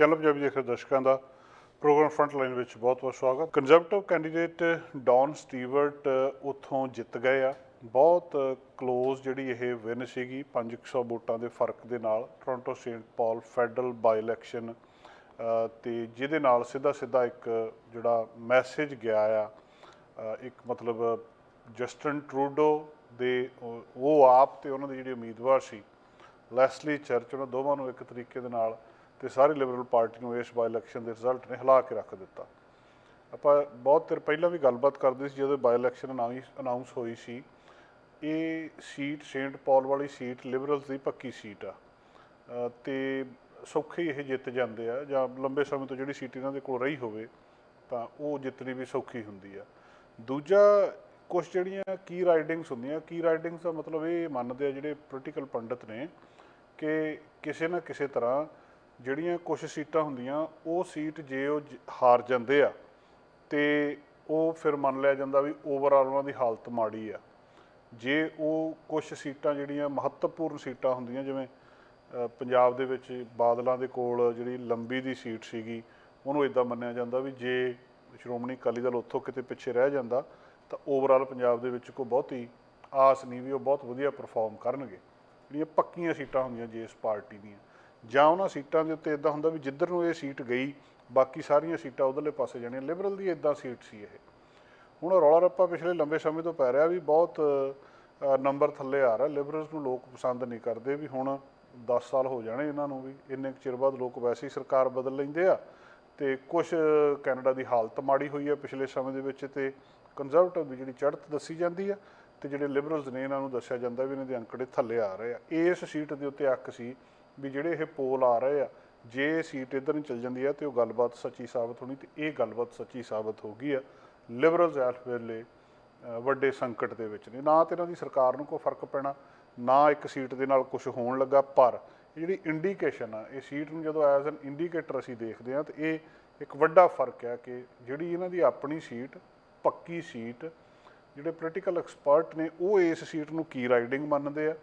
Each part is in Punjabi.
ਚੈਨਲ ਪੰਜਾਬੀ ਦੇਖ ਰਹੇ ਦਰਸ਼ਕਾਂ ਦਾ ਪ੍ਰੋਗਰਾਮ ਫਰੰਟ ਲਾਈਨ ਵਿੱਚ ਬਹੁਤ-ਬਹੁਤ ਸਵਾਗਤ। ਕੰਜ਼ਰਵੇਟਿਵ ਕੈਂਡੀਡੇਟ ਡੌਨ ਸਟੀਵਰਟ ਉੱਥੋਂ ਜਿੱਤ ਗਏ ਆ। ਬਹੁਤ ক্লোਜ਼ ਜਿਹੜੀ ਇਹ ਵਿਨ ਸੀਗੀ 500 ਵੋਟਾਂ ਦੇ ਫ਼ਰਕ ਦੇ ਨਾਲ Toronto Saint Paul federal by election ਤੇ ਜਿਹਦੇ ਨਾਲ ਸਿੱਧਾ-ਸਿੱਧਾ ਇੱਕ ਜਿਹੜਾ ਮੈਸੇਜ ਗਿਆ ਆ ਇੱਕ ਮਤਲਬ ਜਸਟਨ ਟਰੂਡੋ ਦੇ ਉਹ ਉਹ ਆਪ ਤੇ ਉਹਨਾਂ ਦੇ ਜਿਹੜੇ ਉਮੀਦਵਾਰ ਸੀ, ਲੈਸਲੀ ਚਰਚ, ਉਹਨਾਂ ਦੋਵਾਂ ਨੂੰ ਇੱਕ ਤਰੀਕੇ ਦੇ ਨਾਲ ਤੇ ਸਾਰੀ ਲਿਬਰਲ ਪਾਰਟੀ ਨੂੰ ਇਸ ਬਾਈ ਇਲੈਕਸ਼ਨ ਦੇ ਰਿਜ਼ਲਟ ਨੇ ਹਿਲਾ ਕੇ ਰੱਖ ਦਿੱਤਾ। ਆਪਾਂ ਬਹੁਤ ਦੇਰ ਪਹਿਲਾਂ ਵੀ ਗੱਲਬਾਤ ਕਰਦੇ ਸੀ ਜਦੋਂ ਬਾਈ ਇਲੈਕਸ਼ਨ ਅਨਾਉਂਸ ਹੋਈ ਸੀ। ਇਹ ਸੀਟ ਸੇਂਟ ਪਾਲ ਵਾਲੀ ਸੀਟ ਲਿਬਰਲਸ ਦੀ ਪੱਕੀ ਸੀਟ ਆ। ਅ, ਤੇ ਸੌਖੇ ਇਹ ਜਿੱਤ ਜਾਂਦੇ ਆ ਜਾਂ ਲੰਬੇ ਸਮੇਂ ਤੋਂ ਜਿਹੜੀ ਸੀਟ ਇਹਨਾਂ ਦੇ ਕੋਲ ਰਹੀ ਹੋਵੇ ਤਾਂ ਉਹ ਜਿੱਤਣੀ ਵੀ ਸੌਖੀ ਹੁੰਦੀ ਆ। ਦੂਜਾ ਕੁਝ ਜਿਹੜੀਆਂ ਕੀ ਰਾਈਡਿੰਗਸ ਹੁੰਦੀਆਂ ਕੀ ਰਾਈਡਿੰਗਸ ਦਾ ਮਤਲਬ ਇਹ ਮੰਨਦੇ ਆ ਜਿਹੜੇ ਪੋਲੀਟੀਕਲ ਪੰਡਤ ਨੇ ਕਿ ਕਿਸੇ ਨਾ ਕਿਸੇ ਤਰ੍ਹਾਂ ਜਿਹੜੀਆਂ ਕੁਝ ਸੀਟਾਂ ਹੁੰਦੀਆਂ ਉਹ ਸੀਟ ਜੇ ਉਹ ਜ- ਹਾਰ ਜਾਂਦੇ ਆ ਤੇ ਉਹ ਫਿਰ ਮੰਨ ਲਿਆ ਜਾਂਦਾ ਵੀ ਓਵਰਆਲ ਉਹਨਾਂ ਦੀ ਹਾਲਤ ਮਾੜੀ ਆ। ਜੇ ਉਹ ਕੁਝ ਸੀਟਾਂ ਜਿਹੜੀਆਂ ਮਹੱਤਵਪੂਰਨ ਸੀਟਾਂ ਹੁੰਦੀਆਂ ਜਿਵੇਂ ਅ, ਪੰਜਾਬ ਦੇ ਵਿੱਚ ਬਾਦਲਾਂ ਦੇ ਕੋਲ ਜਿਹੜੀ ਲੰਬੀ ਦੀ ਸੀਟ ਸੀਗੀ ਉਹਨੂੰ ਇਦਾਂ ਮੰਨਿਆ ਜਾਂਦਾ ਵੀ ਜੇ ਸ਼੍ਰੋਮਣੀ ਅਕਾਲੀ ਦਲ ਉੱਥੋਂ ਕਿਤੇ ਪਿੱਛੇ ਰਹਿ ਜਾਂਦਾ ਤਾਂ ਓਵਰਆਲ ਪੰਜਾਬ ਦੇ ਵਿੱਚ ਕੋਈ ਬਹੁਤੀ ਆਸ ਨਹੀਂ ਵੀ ਉਹ ਬਹੁਤ ਵਧੀਆ ਪਰਫਾਰਮ ਕਰਨਗੇ। ਜਿਹੜੀਆਂ ਪੱਕੀਆਂ ਸੀਟਾਂ ਹੁੰਦੀਆਂ ਜੇ ਇਸ ਪਾਰਟੀ ਦੀਆਂ। ਜਾਂ ਉਹਨਾਂ ਸੀਟਾਂ ਦੇ ਉੱਤੇ ਇਦਾਂ ਹੁੰਦਾ ਵੀ ਜਿੱਧਰ ਨੂੰ ਇਹ ਸੀਟ ਗਈ, ਬਾਕੀ ਸਾਰੀਆਂ ਸੀਟਾਂ ਉਧਰਲੇ ਪਾਸੇ ਜਾਣੀਆਂ। ਲਿਬਰਲ ਦੀ ਇਦਾਂ ਸੀਟ ਸੀ ਇਹ। ਹੁਣ ਰੌਲਾ ਰੱਪਾ ਪਿਛਲੇ ਲੰਬੇ ਸਮੇਂ ਤੋਂ ਪੈ ਰਿਹਾ ਵੀ ਬਹੁਤ ਨੰਬਰ ਥੱਲੇ ਆ ਰਿਹਾ। ਲਿਬਰਲਸ ਨੂੰ ਲੋਕ ਪਸੰਦ ਨਹੀਂ ਕਰਦੇ ਵੀ ਹੁਣ 10 ਸਾਲ ਹੋ ਜਾਣੇ ਇਹਨਾਂ ਨੂੰ ਵੀ। ਇੰਨੇ ਕੁ ਚਿਰ ਬਾਅਦ ਲੋਕ ਵੈਸੇ ਹੀ ਸਰਕਾਰ ਬਦਲ ਲੈਂਦੇ ਆ ਤੇ ਕੁਝ ਕੈਨੇਡਾ ਦੀ ਹਾਲਤ ਮਾੜੀ ਹੋਈ ਆ ਪਿਛਲੇ ਸਮੇਂ ਦੇ ਵਿੱਚ ਤੇ ਕੰਜ਼ਰਵੇਟਿਵ ਦੀ ਜਿਹੜੀ ਚੜ੍ਹਤ ਦੱਸੀ ਜਾਂਦੀ ਆ ਤੇ ਜਿਹੜੇ ਲਿਬਰਲਸ ਨੇ ਇਹਨਾਂ ਨੂੰ ਦੱਸਿਆ ਜਾਂਦਾ ਵੀ ਇਹਨਾਂ ਦੇ ਅੰਕੜੇ ਥੱਲੇ ਆ ਰਹੇ ਆ। ਇਸ ਸੀਟ ਦੇ ਉੱਤੇ ਅੱਕ ਸੀ ਵੀ ਜਿਹੜੇ ਇਹ ਪੋਲ ਆ ਰਹੇ ਆ, ਜੇ ਇਹ ਸੀਟ ਇਧਰ ਨੂੰ ਚੱਲ ਜਾਂਦੀ ਹੈ ਤੇ ਉਹ ਗੱਲਬਾਤ ਸੱਚੀ ਸਾਬਤ ਹੋਣੀ ਤੇ ਇਹ ਗੱਲਬਾਤ ਸੱਚੀ ਸਾਬਤ ਹੋ ਗਈ ਆ। ਲਿਬਰਲਸ ਇਸ ਵੇਲੇ ਵੱਡੇ ਸੰਕਟ ਦੇ ਵਿੱਚ ਨੇ। ਨਾ ਤੇ ਇਹਨਾਂ ਦੀ ਸਰਕਾਰ ਨੂੰ ਕੋਈ ਫ਼ਰਕ ਪੈਣਾ, ਨਾ ਇੱਕ ਸੀਟ ਦੇ ਨਾਲ ਕੁਝ ਹੋਣ ਲੱਗਾ, ਪਰ ਇਹ ਜਿਹੜੀ ਇੰਡੀਕੇਸ਼ਨ ਆ, ਇਹ ਸੀਟ ਨੂੰ ਜਦੋਂ ਐਜ਼ ਐਨ ਇੰਡੀਕੇਟਰ ਅਸੀਂ ਦੇਖਦੇ ਹਾਂ ਤੇ ਇਹ ਇੱਕ ਵੱਡਾ ਫ਼ਰਕ ਹੈ ਕਿ ਜਿਹੜੀ ਇਹਨਾਂ ਦੀ ਆਪਣੀ ਸੀਟ, ਪੱਕੀ ਸੀਟ, ਜਿਹੜੇ ਪੋਲੀਟੀਕਲ ਐਕਸਪਰਟ ਨੇ, ਉਹ ਇਸ ਸੀਟ ਨੂੰ ਕੀ ਰਾਈਡਿੰਗ ਮੰਨਦੇ ਆ।